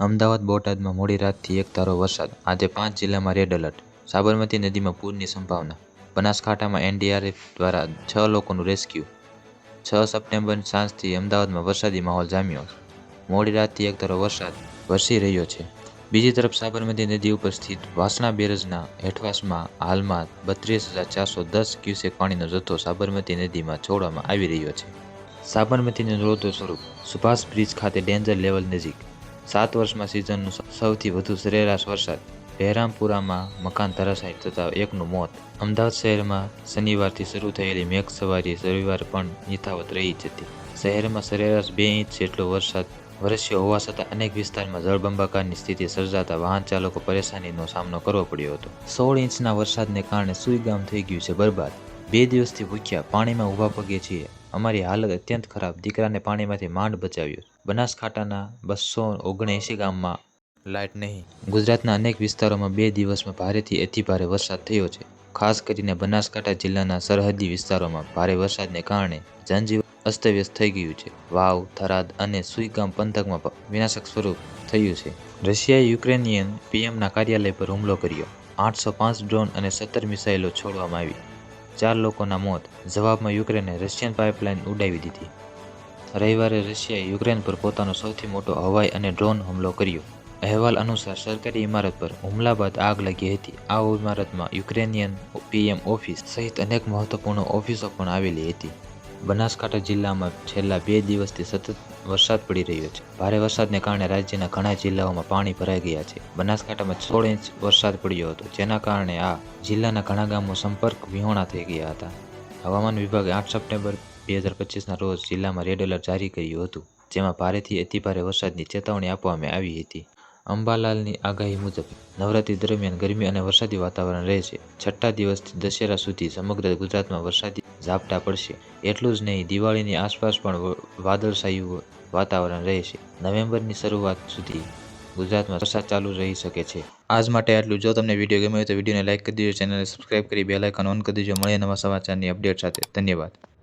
અમદાવાદ, બોટાદમાં મોડી રાતથી એક ધારો વરસાદ. આજે પાંચ જિલ્લામાં રેડ એલર્ટ. સાબરમતી નદીમાં પૂરની સંભાવના. બનાસકાંઠામાં એનડીઆરએફ દ્વારા છ લોકોનું રેસ્ક્યુ. છ સપ્ટેમ્બર સાંજથી અમદાવાદમાં વરસાદી માહોલ જામ્યો. મોડી રાતથી એક ધારો વરસાદ વરસી રહ્યો છે. બીજી તરફ સાબરમતી નદી ઉપર સ્થિત વાસણા બેરજના હેઠવાસમાં હાલમાં બત્રીસ હજાર ચારસો દસ ક્યુસેક પાણીનો જથ્થો સાબરમતી નદીમાં છોડવામાં આવી રહ્યો છે. સાબરમતીનું નોંધો સ્વરૂપ સુભાષ બ્રિજ ખાતે ડેન્જર લેવલ નજીક. સાત વર્ષમાં સિઝનનું સૌથી વધુ સરેરાશ વરસાદ બહેરામપુરામાં મકાન ધરાશાયી થતાં એકનું મોત. અમદાવાદ શહેરમાં શનિવારથી શરૂ થયેલી મેઘ સવારી રવિવારે પણ યથાવત રહી જ હતી. શહેરમાં સરેરાશ બે ઇંચ જેટલો વરસાદ વરસ્યો હોવા છતાં અનેક વિસ્તારમાં જળબંબાકારની સ્થિતિ સર્જાતા વાહન ચાલકો પરેશાનીનો સામનો કરવો પડ્યો હતો. સોળ ઇંચના વરસાદને કારણે સુઈગામ થઈ ગયું છે બરબાદ. બે દિવસથી ભૂખ્યા, પાણીમાં ઊભા પગે છીએ. અમારી હાલત અત્યંત ખરાબ, દીકરાને પાણીમાંથી માંડ બચાવ્યો. બનાસકાંઠાના બસો ઓગણએંસી ગામમાં લાઇટ નહીં. ગુજરાતના અનેક વિસ્તારોમાં બે દિવસમાં ભારેથી અતિભારે વરસાદ થયો છે. ખાસ કરીને બનાસકાંઠા જિલ્લાના સરહદી વિસ્તારોમાં ભારે વરસાદને કારણે જનજીવન અસ્તવ્યસ્ત થઈ ગયું છે. વાવ, થરાદ અને સુઈગામ પંથકમાં વિનાશક સ્વરૂપ થયું છે. રશિયાએ યુક્રેનિયન પીએમના કાર્યાલય પર હુમલો કર્યો. આઠસો પાંચ ડ્રોન અને સત્તર મિસાઇલો છોડવામાં આવી. ચાર લોકોના મોત. જવાબમાં યુક્રેને રશિયન પાઇપલાઇન ઉડાવી દીધી. રવિવારે રશિયાએ યુક્રેન પર પોતાનો સૌથી મોટો હવાઈ અને ડ્રોન હુમલો કર્યો. અહેવાલ અનુસાર સરકારી ઇમારત પર હુમલા બાદ આગ લાગી હતી. આ ઇમારતમાં યુક્રેનિયન પીએમ ઓફિસ સહિત અનેક મહત્વપૂર્ણ ઓફિસો પણ આવેલી હતી. બનાસકાંઠા જિલ્લામાં છેલ્લા બે દિવસથી સતત વરસાદ પડી રહ્યો છે. ભારે વરસાદને કારણે રાજ્યના ઘણા જિલ્લાઓમાં પાણી ભરાઈ ગયા છે. બનાસકાંઠામાં સોળ ઇંચ વરસાદ પડ્યો હતો, જેના કારણે આ જિલ્લાના ઘણા ગામો સંપર્ક વિહોણા થઈ ગયા હતા. હવામાન વિભાગે આઠ સપ્ટેમ્બર બે હજાર પચીસના રોજ જિલ્લામાં રેડ એલર્ટ જારી કર્યું હતું, જેમાં ભારેથી અતિભારે વરસાદની ચેતવણી આપવામાં આવી હતી. અંબાલાલની આગાહી મુજબ, નવરાત્રી દરમિયાન ગરમી અને વરસાદી વાતાવરણ રહેશે. છઠ્ઠા દિવસથી દશેરા સુધી સમગ્ર ગુજરાતમાં વરસાદી ઝાપટા પડશે. એટલું જ નહીં, દિવાળીની આસપાસ પણ વાદળછાયું વાતાવરણ રહેશે. નવેમ્બરની શરૂઆત સુધી ગુજરાતમાં વરસાદ ચાલુ રહી શકે છે. આજ માટે આટલું. જો તમને વીડિયો ગમ્યો હોય તો વિડીયોને લાઇક કરી દેજો, ચેનલને સબસ્ક્રાઇબ કરી બે આઇકન ઓન કરી દેજો. મળીએ નવા સમાચારની અપડેટ સાથે. ધન્યવાદ.